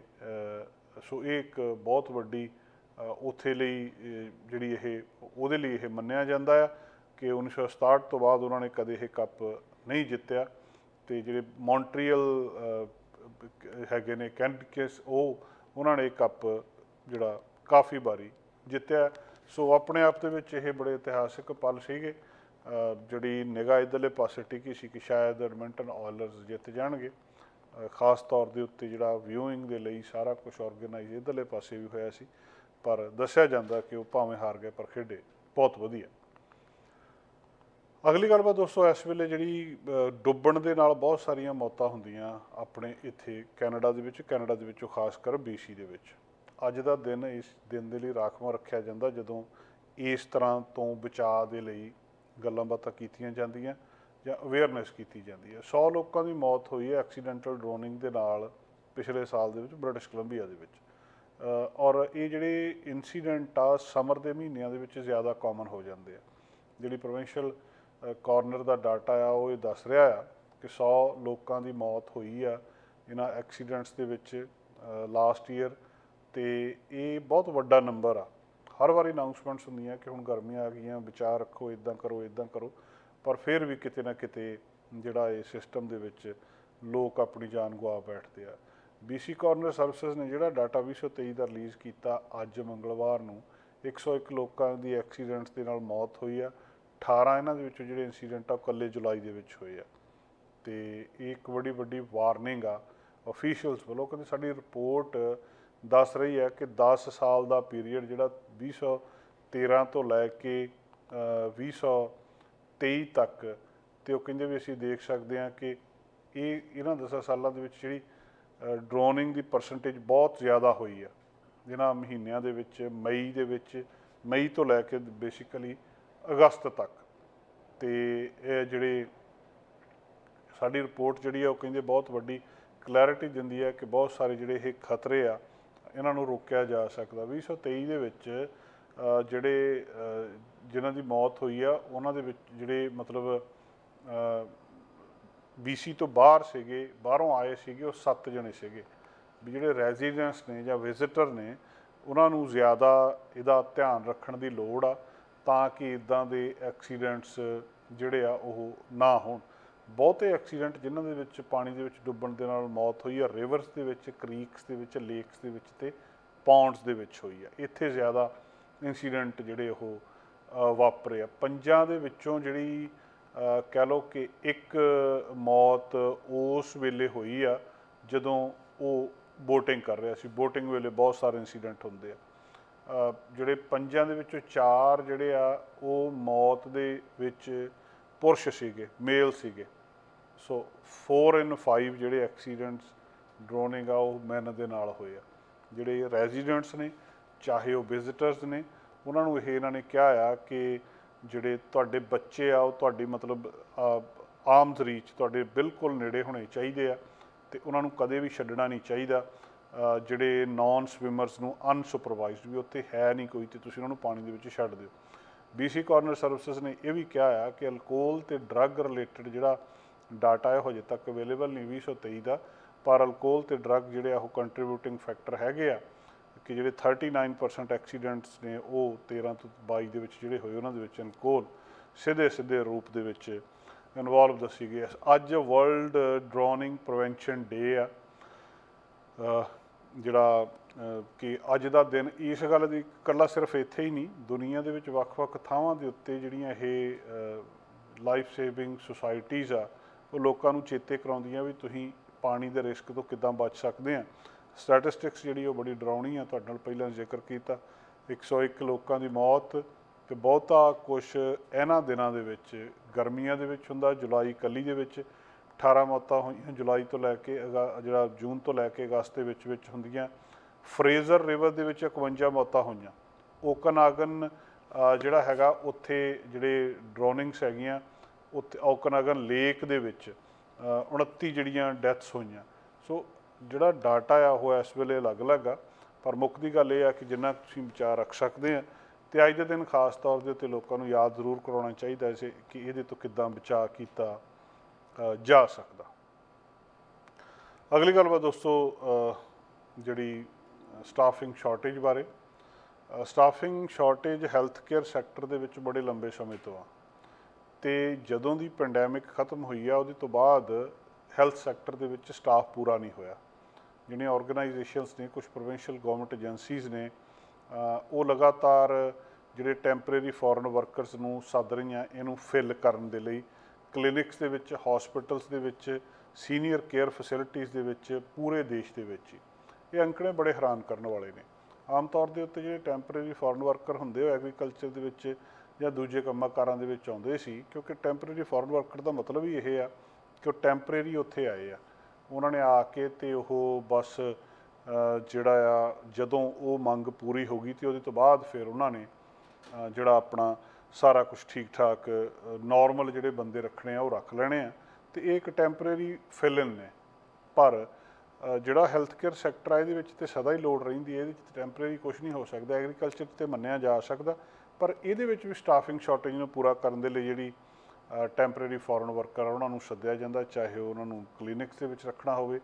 ਸੋ ਇਹ ਇੱਕ ਬਹੁਤ ਵੱਡੀ ਅ, ਉੱਥੇ ਲਈ ਜਿਹੜੀ ਇਹ ਉਹਦੇ ਲਈ ਇਹ ਮੰਨਿਆ ਜਾਂਦਾ ਆ ਕਿ 1967 ਤੋਂ ਬਾਅਦ ਉਹਨਾਂ ਨੇ ਕਦੇ ਇਹ ਕੱਪ ਨਹੀਂ ਜਿੱਤਿਆ। ਤੇ ਜਿਹੜੇ ਮੌਂਟਰੀਅਲ ਹੈਗੇ ਨੇ ਕੈਂਟਕਸ ਉਹ ਉਹਨਾਂ ਨੇ ਇਹ ਕੱਪ ਜਿਹੜਾ ਕਾਫੀ ਵਾਰੀ ਜਿੱਤਿਆ। ਸੋ ਆਪਣੇ ਆਪ ਦੇ ਵਿੱਚ ਇਹ ਬੜੇ ਇਤਿਹਾਸਿਕ ਪਲ ਸੀਗੇ। ਜਿਹੜੀ ਨਿਗਾਹ ਇਧਰਲੇ ਪਾਸੇ ਟਿਕੀ ਸੀ ਕਿ ਸ਼ਾਇਦ ਐਡਮਿੰਟਨ ਆਇਲਰਸ ਜਿੱਤ ਜਾਣਗੇ। ਖਾਸ ਤੌਰ ਦੇ ਉੱਤੇ ਜਿਹੜਾ ਵਿਊਇੰਗ ਦੇ ਲਈ ਸਾਰਾ ਕੁਝ ਆਰਗੇਨਾਈਜ਼ ਇਧਰਲੇ ਪਾਸੇ ਵੀ ਹੋਇਆ ਸੀ, ਪਰ ਦੱਸਿਆ ਜਾਂਦਾ ਕਿ ਉਹ ਭਾਵੇਂ ਹਾਰ ਗਏ ਪਰ ਖੇਡੇ। ਬਹੁਤ ਵਧੀਆ। ਅਗਲੀ ਗੱਲਬਾਤ ਦੋਸਤੋ, ਇਸ ਵੇਲੇ ਜਿਹੜੀ ਡੁੱਬਣ ਦੇ ਨਾਲ ਬਹੁਤ ਸਾਰੀਆਂ ਮੌਤਾਂ ਹੁੰਦੀਆਂ ਆਪਣੇ ਇੱਥੇ ਕੈਨੇਡਾ ਦੇ ਵਿੱਚ, ਕੈਨੇਡਾ ਦੇ ਵਿੱਚੋਂ ਖਾਸ ਕਰ BC ਦੇ ਵਿੱਚ। ਅੱਜ ਦਾ ਦਿਨ ਇਸ ਦਿਨ ਦੇ ਲਈ ਰਾਖਵਾਂ ਰੱਖਿਆ ਜਾਂਦਾ ਜਦੋਂ ਇਸ ਤਰ੍ਹਾਂ ਤੋਂ ਬਚਾਅ ਦੇ ਲਈ ਗੱਲਾਂ ਬਾਤਾਂ ਕੀਤੀਆਂ ਜਾਂਦੀਆਂ। ਜਾਂ ਅਵੇਅਰਨੈਸ ਕੀਤੀ ਜਾਂਦੀ ਹੈ। 100 ਲੋਕਾਂ ਦੀ ਮੌਤ ਹੋਈ ਹੈ ਐਕਸੀਡੈਂਟਲ ਡਰੋਨਿੰਗ ਦੇ ਨਾਲ ਪਿਛਲੇ ਸਾਲ ਦੇ ਵਿੱਚ ਬ੍ਰਿਟਿਸ਼ ਕੋਲੰਬੀਆ ਦੇ ਵਿੱਚ। ਔਰ ਇਹ ਜਿਹੜੇ ਇਨਸੀਡੈਂਟ ਆ ਸਮਰ ਦੇ ਮਹੀਨਿਆਂ ਦੇ ਵਿੱਚ ਜ਼ਿਆਦਾ ਕਾਮਨ ਹੋ ਜਾਂਦੇ ਆ। ਜਿਹੜੀ ਪ੍ਰੋਵਿੰਸ਼ੀਅਲ ਕਾਰਨਰ ਦਾ ਡਾਟਾ ਆ, ਉਹ ਇਹ ਦੱਸ ਰਿਹਾ ਆ ਕਿ 100 ਲੋਕਾਂ ਦੀ ਮੌਤ ਹੋਈ ਆ ਇਹਨਾਂ ਐਕਸੀਡੈਂਟਸ ਦੇ ਵਿੱਚ ਲਾਸਟ ਈਅਰ ਤੇ ਇਹ ਬਹੁਤ ਵੱਡਾ ਨੰਬਰ ਆ। ਹਰ ਵਾਰੀ ਅਨਾਉਂਸਮੈਂਟਸ ਹੁੰਦੀਆਂ ਕਿ ਹੁਣ ਗਰਮੀਆਂ ਆ ਗਈਆਂ, ਵਿਚਾਰ ਰੱਖੋ ਇਦਾਂ ਕਰੋ ਇਦਾਂ ਕਰੋ। ਪਰ ਫਿਰ ਵੀ ਕਿਤੇ ਨਾ ਕਿਤੇ ਜਿਹੜਾ ਇਹ ਸਿਸਟਮ ਦੇ ਵਿੱਚ ਲੋਕ ਆਪਣੀ ਜਾਨ ਗਵਾ ਬੈਠਦੇ ਆ। BC ਕਾਰਨਰ ਸਰਵਿਸਿਜ਼ ਨੇ ਜਿਹੜਾ ਡਾਟਾ 2023 ਦਾ ਰਿਲੀਜ਼ ਕੀਤਾ ਅੱਜ ਮੰਗਲਵਾਰ ਨੂੰ 101 ਲੋਕਾਂ ਦੀ ਐਕਸੀਡੈਂਟਸ ਦੇ ਨਾਲ ਮੌਤ ਹੋਈ ਆ। 18 ਇਹਨਾਂ ਦੇ ਵਿੱਚੋਂ ਜਿਹੜੇ ਇਨਸੀਡੈਂਟ ਆ ਕੱਲੇ ਜੁਲਾਈ ਦੇ ਵਿੱਚ ਹੋਏ ਆ। ਤੇ ਇਹ ਇੱਕ ਬੜੀ ਵੱਡੀ ਵਾਰਨਿੰਗ ਆ। ਅਫੀਸ਼ੀਅਲਸ ਵੱਲੋਂ ਕਹਿੰਦੇ ਸਾਡੀ ਰਿਪੋਰਟ ਦੱਸ ਰਹੀ ਹੈ ਕਿ 10 ਸਾਲ ਦਾ ਪੀਰੀਅਡ ਜਿਹੜਾ 2013 ਤੋਂ ਲੈ ਕੇ 2000 23 ਤੱਕ ਤੇ ਉਹ ਕਹਿੰਦੇ ਵੀ ਅਸੀਂ ਦੇਖ ਸਕਦੇ ਹਾਂ ਕਿ ਇਹ ਇਹਨਾਂ 10 ਸਾਲਾਂ ਦੇ ਵਿੱਚ ਜਿਹੜੀ ਡਰੋਨਿੰਗ ਦੀ ਪਰਸੈਂਟੇਜ ਬਹੁਤ ਜ਼ਿਆਦਾ ਹੋਈ ਆ। ਜਿਹਨਾਂ ਮਹੀਨਿਆਂ ਦੇ ਵਿੱਚ, ਮਈ ਦੇ ਵਿੱਚ, ਮਈ ਤੋਂ ਲੈ ਕੇ ਬੇਸਿਕਲੀ ਅਗਸਤ ਤੱਕ। ਤੇ ਇਹ ਜਿਹੜੇ ਸਾਡੀ ਰਿਪੋਰਟ ਜਿਹੜੀ ਆ, ਉਹ ਕਹਿੰਦੇ ਬਹੁਤ ਵੱਡੀ ਕਲੈਰਿਟੀ ਦਿੰਦੀ ਹੈ ਕਿ ਬਹੁਤ ਸਾਰੇ ਜਿਹੜੇ ਇਹ ਖਤਰੇ ਆ, ਇਹਨਾਂ ਨੂੰ ਰੋਕਿਆ ਜਾ ਸਕਦਾ। 2023 ਦੇ ਵਿੱਚ ਜਿਹੜੇ ਜਿਨ੍ਹਾਂ ਦੀ ਮੌਤ ਹੋਈ ਆ, ਉਹਨਾਂ ਦੇ ਵਿੱਚ ਜਿਹੜੇ ਮਤਲਬ BC ਤੋਂ ਬਾਹਰ ਸੀਗੇ, ਬਾਹਰੋਂ ਆਏ ਸੀਗੇ, ਉਹ 7 ਜਣੇ ਸੀਗੇ। ਵੀ ਜਿਹੜੇ ਰੈਜ਼ੀਡੈਂਟਸ ਨੇ ਜਾਂ ਵਿਜ਼ਿਟਰ ਨੇ, ਉਹਨਾਂ ਨੂੰ ਜ਼ਿਆਦਾ ਇਹਦਾ ਧਿਆਨ ਰੱਖਣ ਦੀ ਲੋੜ ਆ, ਤਾਂ ਕਿ ਇਦਾਂ ਦੇ ਐਕਸੀਡੈਂਟਸ ਜਿਹੜੇ ਆ, ਉਹ ਨਾ ਹੋਣ। ਬਹੁਤੇ ਐਕਸੀਡੈਂਟ ਜਿਨ੍ਹਾਂ ਦੇ ਵਿੱਚ ਪਾਣੀ ਦੇ ਵਿੱਚ ਡੁੱਬਣ ਦੇ ਨਾਲ ਮੌਤ ਹੋਈ ਆ ਰਿਵਰਸ ਦੇ ਵਿੱਚ ਕ੍ਰੀਕਸ ਦੇ ਵਿੱਚ ਲੇਕਸ ਦੇ ਵਿੱਚ ਤੇ ਪੌਂਡਸ ਦੇ ਵਿੱਚ ਹੋਈ ਆ। ਇੱਥੇ ਜ਼ਿਆਦਾ ਇਨਸੀਡੈਂਟ ਜਿਹੜੇ ਉਹ ਵਾਪਰੇ। ਆ ਪੰਜਾਂ ਦੇ ਵਿੱਚੋਂ ਜਿਹੜੀ ਕਹਿ ਲਓ ਕਿ ਇੱਕ ਮੌਤ ਉਸ ਵੇਲੇ ਹੋਈ ਆ, ਜਦੋਂ ਉਹ ਬੋਟਿੰਗ ਕਰ ਰਿਹਾ ਸੀ। ਬੋਟਿੰਗ ਵੇਲੇ ਬਹੁਤ ਸਾਰੇ ਇਨਸੀਡੈਂਟ ਹੁੰਦੇ ਆ। ਜਿਹੜੇ ਪੰਜਾਂ ਦੇ ਵਿੱਚੋਂ ਚਾਰ ਜਿਹੜੇ ਆ, ਉਹ ਮੌਤ ਦੇ ਵਿੱਚ ਪੁਰਸ਼ ਸੀਗੇ ਮੇਲ ਸੀਗੇ। ਸੋ 4 ਇਨ 5 ਜਿਹੜੇ ਐਕਸੀਡੈਂਟਸ ਡਰੋਨਿੰਗ ਆ, ਉਹ ਮੈਨ ਦੇ ਨਾਲ ਹੋਏ ਆ। ਜਿਹੜੇ ਰੈਜ਼ੀਡੈਂਟਸ ਨੇ, ਚਾਹੇ ਉਹ ਵਿਜ਼ਿਟਰਸ ਨੇ ਉਹਨਾਂ ਨੂੰ ਇਹ ਇਹਨਾਂ ਨੇ ਕਿਹਾ ਆ ਕਿ ਜਿਹੜੇ ਤੁਹਾਡੇ ਬੱਚੇ ਆ, ਉਹ ਤੁਹਾਡੀ ਮਤਲਬ ਆਰਮਸ ਰੀਚ ਤੁਹਾਡੇ ਬਿਲਕੁਲ ਨੇੜੇ ਹੋਣੇ ਚਾਹੀਦੇ ਆ ਤੇ ਉਹਨਾਂ ਨੂੰ ਕਦੇ ਵੀ ਛੱਡਣਾ ਨਹੀਂ ਚਾਹੀਦਾ। ਜਿਹੜੇ ਨਾਨ ਸਵਿਮਰਸ ਨੂੰ ਅਨਸੁਪਰਵਾਈਜ਼ਡ ਵੀ ਉੱਥੇ ਹੈ ਨਹੀਂ ਕੋਈ ਤੇ ਤੁਸੀਂ ਉਹਨਾਂ ਨੂੰ ਪਾਣੀ ਦੇ ਵਿੱਚ ਛੱਡ ਦਿਓ। BC ਕਾਰਨਰ ਸਰਵਿਸਿਜ਼ ਨੇ ਇਹ ਵੀ ਕਿਹਾ ਆ ਕਿ ਅਲਕੋਹਲ ਤੇ ਡਰੱਗ ਰਿਲੇਟਡ ਜਿਹੜਾ ਡਾਟਾ ਹੈ ਉਹ ਹਜੇ ਤੱਕ ਅਵੇਲੇਬਲ ਨਹੀਂ 2023 ਦਾ, ਪਰ ਅਲਕੋਹਲ ਤੇ ਡਰੱਗ ਜਿਹੜੇ ਆ ਉਹ ਕੰਟਰੀਬਿਊਟਿੰਗ ਫੈਕਟਰ ਹੈਗੇ ਆ। ਕਿ ਜਿਹੜੇ 39% ਐਕਸੀਡੈਂਟਸ ਨੇ ਉਹ 13 ਤੋਂ 22 ਦੇ ਵਿੱਚ ਜਿਹੜੇ ਹੋਏ, ਉਹਨਾਂ ਦੇ ਵਿੱਚ ਅਲਕੋਹਲ ਸਿੱਧੇ ਸਿੱਧੇ ਰੂਪ ਦੇ ਵਿੱਚ ਇਨਵੋਲਵ ਦੱਸੀ ਗਈ ਅੱਜ ਵਰਲਡ ਡਰੋਨਿੰਗ ਪ੍ਰੀਵੈਂਸ਼ਨ ਡੇ ਆ। ਜਿਹੜਾ ਕਿ ਅੱਜ ਦਾ ਦਿਨ, ਇਸ ਗੱਲ ਦੀ ਇਕੱਲਾ ਸਿਰਫ ਇੱਥੇ ਹੀ ਨਹੀਂ, ਦੁਨੀਆ ਦੇ ਵਿੱਚ ਵੱਖ-ਵੱਖ ਥਾਵਾਂ ਦੇ ਉੱਤੇ ਜਿਹੜੀਆਂ ਇਹ ਲਾਈਫ ਸੇਵਿੰਗ ਸੁਸਾਇਟੀਜ਼ ਆ, ਉਹ ਲੋਕਾਂ ਨੂੰ ਚੇਤੇ ਕਰਾਉਂਦੀਆਂ ਵੀ ਤੁਸੀਂ ਪਾਣੀ ਦੇ ਰਿਸਕ ਤੋਂ ਕਿੱਦਾਂ ਬਚ ਸਕਦੇ ਆ। ਸਟੈਟਿਸਟਿਕਸ ਜਿਹੜੀ ਉਹ ਬੜੀ ਡਰਾਉਣੀ ਆ ਤੁਹਾਡੇ ਨਾਲ ਪਹਿਲਾਂ ਜ਼ਿਕਰ ਕੀਤਾ। 101 ਲੋਕਾਂ ਦੀ ਮੌਤ ਤੇ ਬਹੁਤਾ ਕੁਝ ਇਹਨਾਂ ਦਿਨਾਂ ਦੇ ਵਿੱਚ ਗਰਮੀਆਂ ਦੇ ਵਿੱਚ ਹੁੰਦਾ ਜੁਲਾਈ ਕੱਲੀ ਦੇ ਵਿੱਚ 18 ਮੌਤਾਂ ਹੋਈਆਂ ਜੁਲਾਈ ਤੋਂ ਲੈ ਕੇ ਅਗਾ- ਜਿਹੜਾ ਜੂਨ ਤੋਂ ਲੈ ਕੇ ਅਗਸਤ ਦੇ ਵਿੱਚ ਵਿੱਚ ਹੁੰਦੀਆਂ। ਫਰੇਜ਼ਰ ਰਿਵਰ ਦੇ ਵਿੱਚ 51 ਮੌਤਾਂ ਹੋਈਆਂ। ਓਕਨਾਗਨ ਅ, ਜਿਹੜਾ ਹੈਗਾ ਉੱਥੇ ਜਿਹੜੇ ਡਰੋਨਿੰਗਸ ਹੈਗੀਆਂ ਉੱਥੇ ਓਕਨਾਗਨ ਲੇਕ ਦੇ ਵਿੱਚ ਅ, 29 ਜਿਹੜੀਆਂ ਡੈਥਸ ਹੋਈਆਂ। ਸੋ ਜਿਹੜਾ ਡਾਟਾ ਆ, ਉਹ ਇਸ ਵੇਲੇ ਅਲੱਗ-ਅਲੱਗ ਆ। ਪਰ ਮੁੱਖ ਦੀ ਗੱਲ ਇਹ ਆ ਕਿ ਜਿੰਨਾ ਤੁਸੀਂ ਵਿਚਾਰ ਰੱਖ ਸਕਦੇ ਆ, ਤੇ ਅੱਜ ਦੇ ਦਿਨ ਖਾਸ ਤੌਰ ਦੇ ਉੱਤੇ ਲੋਕਾਂ ਨੂੰ ਯਾਦ ਜ਼ਰੂਰ ਕਰਾਉਣਾ ਚਾਹੀਦਾ ਸੀ ਕਿ ਇਹਦੇ ਤੋਂ ਕਿੱਦਾਂ ਬਚਾਅ ਕੀਤਾ ਜਾ ਸਕਦਾ। ਅਗਲੀ ਗੱਲ ਵਾ ਦੋਸਤੋ ਜਿਹੜੀ ਸਟਾਫਿੰਗ ਸ਼ਾਰਟੇਜ ਬਾਰੇ। Staffing shortage health care sector ਦੇ ਵਿੱਚ ਬੜੇ ਲੰਬੇ ਸਮੇਂ ਤੋਂ ਆ। ਤੇ ਜਦੋਂ ਦੀ ਪੈਂਡੈਮਿਕ ਖਤਮ ਹੋਈ ਆ, ਉਹਦੇ ਤੋਂ ਬਾਅਦ ਹੈਲਥ ਸੈਕਟਰ ਦੇ ਵਿੱਚ ਸਟਾਫ ਪੂਰਾ ਨਹੀਂ ਹੋਇਆ। ਜਿਹੜੀਆਂ ਆਰਗੇਨਾਈਜੇਸ਼ਨਸ ਨੇ ਕੁਝ ਪ੍ਰੋਵਿੰਸ਼ੀਅਲ ਗਵਰਨਮੈਂਟ ਏਜੰਸੀਜ਼ ਨੇ ਉਹ ਲਗਾਤਾਰ ਜਿਹੜੇ ਟੈਂਪਰੇਰੀ ਫੋਰਨ ਵਰਕਰਸ ਨੂੰ ਸੱਦ ਰਹੀਆਂ, ਇਹਨੂੰ ਫਿਲ ਕਰਨ ਦੇ ਲਈ ਕਲੀਨਿਕਸ ਦੇ ਵਿੱਚ ਹਸਪੀਟਲਸ ਦੇ ਵਿੱਚ ਸੀਨੀਅਰ ਕੇਅਰ ਫੈਸਿਲਿਟੀਜ਼ ਦੇ ਵਿੱਚ, ਪੂਰੇ ਦੇਸ਼ ਦੇ ਵਿੱਚ ਇਹ ਅੰਕੜੇ ਬੜੇ ਹੈਰਾਨ ਕਰਨ ਵਾਲੇ ਨੇ। ਆਮ ਤੌਰ ਦੇ ਉੱਤੇ ਜਿਹੜੇ ਟੈਂਪਰੇਰੀ ਫੋਰਨ ਵਰਕਰ ਹੁੰਦੇ ਹੋ ਐਗਰੀਕਲਚਰ ਦੇ ਵਿੱਚ ਜਾਂ ਦੂਜੇ ਕੰਮਾਂ ਕਾਰਾਂ ਦੇ ਵਿੱਚ ਆਉਂਦੇ ਸੀ, ਕਿਉਂਕਿ ਟੈਂਪਰੇਰੀ ਫੋਰਨ ਵਰਕਰ ਦਾ ਮਤਲਬ ਹੀ ਇਹ ਆ ਕਿ ਉਹ ਟੈਂਪਰੇਰੀ ਉੱਥੇ ਆਏ ਆ। ਉਹਨਾਂ ਨੇ ਆ ਕੇ ਤੇ ਉਹ ਬਸ ਜਿਹੜਾ ਆ, ਜਦੋਂ ਉਹ ਮੰਗ ਪੂਰੀ ਹੋ ਗਈ ਤੇ ਉਹਦੇ ਤੋਂ ਬਾਅਦ ਫਿਰ ਉਹਨਾਂ ਨੇ ਜਿਹੜਾ ਆਪਣਾ ਸਾਰਾ ਕੁਝ ਠੀਕ ਠਾਕ ਨਾਰਮਲ ਜਿਹੜੇ ਬੰਦੇ ਰੱਖਣੇ ਆ ਉਹ ਰੱਖ ਲੈਣੇ ਆ ਤੇ ਇਹ ਇੱਕ ਟੈਂਪਰੇਰੀ ਫਿਲ ਇਨ ਨੇ। ਪਰ ਜਿਹੜਾ ਹੈਲਥ ਕੇਅਰ ਸੈਕਟਰ ਆ ਇਹਦੇ ਵਿੱਚ ਤੇ ਸਦਾ ਹੀ ਲੋੜ ਰਹਿੰਦੀ ਹੈ, ਇਹਦੇ ਵਿੱਚ ਟੈਂਪਰੇਰੀ ਕੁਝ ਨਹੀਂ ਹੋ ਸਕਦਾ ਐਗਰੀਕਲਚਰ ਤੇ ਮੰਨਿਆ ਜਾ ਸਕਦਾ, ਪਰ ਇਹਦੇ ਵਿੱਚ ਵੀ ਸਟਾਫਿੰਗ ਸ਼ਾਰਟੇਜ ਨੂੰ ਪੂਰਾ ਕਰਨ ਦੇ ਲਈ ਜਿਹੜੀ ਟੈਂਪਰੇਰੀ ਫੋਰਨ ਵਰਕਰ ਆ, ਉਹਨਾਂ ਨੂੰ ਸੱਦਿਆ ਜਾਂਦਾ, ਚਾਹੇ ਉਹਨਾਂ ਨੂੰ ਕਲੀਨਿਕਸ ਦੇ ਵਿੱਚ ਰੱਖਣਾ ਹੋਵੇ,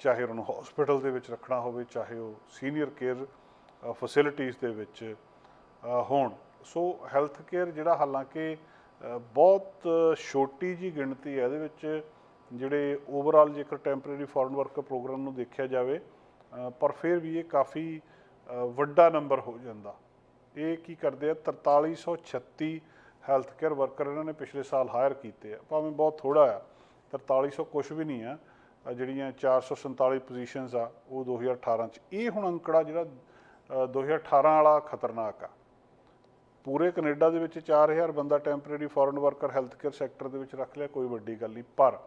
ਚਾਹੇ ਉਹਨਾਂ ਨੂੰ ਹਸਪੀਟਲ ਦੇ ਵਿੱਚ ਰੱਖਣਾ ਹੋਵੇ, ਚਾਹੇ ਉਹ ਸੀਨੀਅਰ ਕੇਅਰ ਫੈਸਿਲਿਟੀਜ਼ ਦੇ ਵਿੱਚ ਹੋਣ। ਸੋ ਹੈਲਥ ਕੇਅਰ ਜਿਹੜਾ ਹਾਲਾਂਕਿ ਬਹੁਤ ਛੋਟੀ ਜੀ ਗਿਣਤੀ ਹੈ, ਇਹਦੇ ਵਿੱਚ ਜਿਹੜੇ ਓਵਰਆਲ ਜੇਕਰ ਟੈਂਪਰੇਰੀ ਫੋਰਨ ਵਰਕਰ ਪ੍ਰੋਗਰਾਮ ਨੂੰ ਦੇਖਿਆ ਜਾਵੇ ਪਰ ਫਿਰ ਵੀ ਇਹ ਕਾਫੀ ਵੱਡਾ ਨੰਬਰ ਹੋ ਜਾਂਦਾ। ਇਹ ਕੀ ਕਰਦੇ ਆ 4336 ਹੈਲਥ ਕੇਅਰ ਵਰਕਰ ਇਹਨਾਂ ਨੇ ਪਿਛਲੇ ਸਾਲ ਹਾਇਰ ਕੀਤੇ ਆ। ਭਾਵੇਂ ਬਹੁਤ ਥੋੜਾ ਆ 4300 ਕੁਝ ਵੀ ਨਹੀਂ ਆ ਅ, ਜਿਹੜੀਆਂ 447 ਪੋਜੀਸ਼ਨਸ ਆ ਉਹ 2018 ਚ। ਇਹ ਹੁਣ ਅੰਕੜਾ ਜਿਹੜਾ ਅ, 2018 ਵਾਲਾ ਖਤਰਨਾਕ ਆ। ਪੂਰੇ ਕੈਨੇਡਾ ਦੇ ਵਿੱਚ 4000 ਬੰਦਾ temporary foreign worker health care sector ਦੇ ਵਿੱਚ ਰੱਖ ਲਿਆ ਕੋਈ ਵੱਡੀ ਗੱਲ ਨਹੀਂ। ਪਰ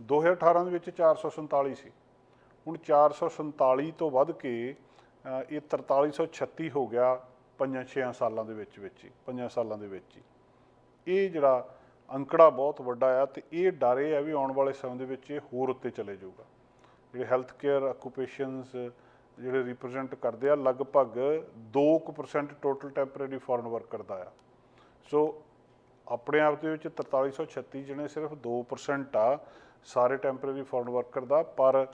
2018 ਦੇ ਵਿੱਚ 447 ਸੀ ਹੁਣ 447 ਤੋਂ ਵੱਧ ਕੇ ਅ, ਇਹ 4336 ਹੋ ਗਿਆ ਪੰਜਾਂ 6 ਸਾਲਾਂ ਦੇ ਵਿੱਚ ਵਿੱਚ ਹੀ ਪੰਜਾਂ ਸਾਲਾਂ ਦੇ ਵਿੱਚ ਹੀ। ਇਹ ਜਿਹੜਾ ਅੰਕੜਾ ਬਹੁਤ ਵੱਡਾ ਆ ਤੇ ਇਹ ਡਰ ਇਹ ਆ ਵੀ ਆਉਣ ਵਾਲੇ ਸਮੇਂ ਦੇ ਵਿੱਚ ਇਹ ਹੋਰ ਉੱਤੇ ਚਲੇ ਜਾਊਗਾ। ਜਿਹੜੇ ਹੈਲਥ ਕੇਅਰ ਆਕੂਪੇਸ਼ਨਸ ਜਿਹੜੇ ਰਿਪਰੈਜ਼ੈਂਟ ਕਰਦੇ ਆ ਲਗਭਗ 2% ਟੋਟਲ ਟੈਂਪਰੇਰੀ ਫੋਰਨ ਵਰਕਰ ਦਾ ਆ। ਸੋ ਆਪਣੇ ਆਪ ਦੇ ਵਿੱਚ 4336 ਜਿਹੜੇ ਸਿਰਫ 2% ਆ ਸਾਰੇ ਟੈਂਪਰੇਰੀ ਫੋਰਨ ਵਰਕਰ ਦਾ ਪਰ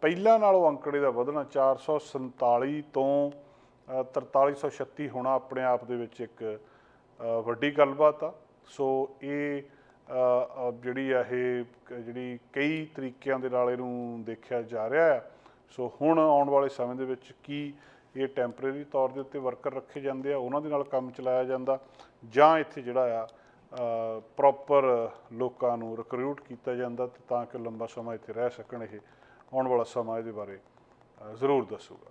ਪਹਿਲਾਂ ਨਾਲੋਂ ਅੰਕੜੇ ਦਾ ਵਧਣਾ 447 ਤੋਂ ਅ, 4336 ਹੋਣਾ ਆਪਣੇ ਆਪ ਦੇ ਵਿੱਚ ਇੱਕ ਵੱਡੀ ਗੱਲਬਾਤ ਆ। ਸੋ ਇਹ ਜਿਹੜੀ ਆ ਇਹ ਜਿਹੜੀ ਕਈ ਤਰੀਕਿਆਂ ਦੇ ਨਾਲ ਇਹਨੂੰ ਦੇਖਿਆ ਜਾ ਰਿਹਾ ਆ। ਸੋ ਹੁਣ ਆਉਣ ਵਾਲੇ ਸਮੇਂ ਦੇ ਵਿੱਚ ਕੀ ਇਹ ਟੈਂਪਰੇਰੀ ਤੌਰ ਦੇ ਉੱਤੇ ਵਰਕਰ ਰੱਖੇ ਜਾਂਦੇ ਆ, ਉਹਨਾਂ ਦੇ ਨਾਲ ਕੰਮ ਚਲਾਇਆ ਜਾਂਦਾ, ਜਾਂ ਇੱਥੇ ਜਿਹੜਾ ਆ ਪ੍ਰੋਪਰ ਲੋਕਾਂ ਨੂੰ ਰਿਕਰੂਟ ਕੀਤਾ ਜਾਂਦਾ ਤੇ ਤਾਂ ਕਿ ਲੰਬਾ ਸਮਾਂ ਇੱਥੇ ਰਹਿ ਸਕਣ ਇਹ ਆਉਣ ਵਾਲਾ ਸਮਾਂ ਇਹਦੇ ਬਾਰੇ ਜ਼ਰੂਰ ਦੱਸੂਗਾ।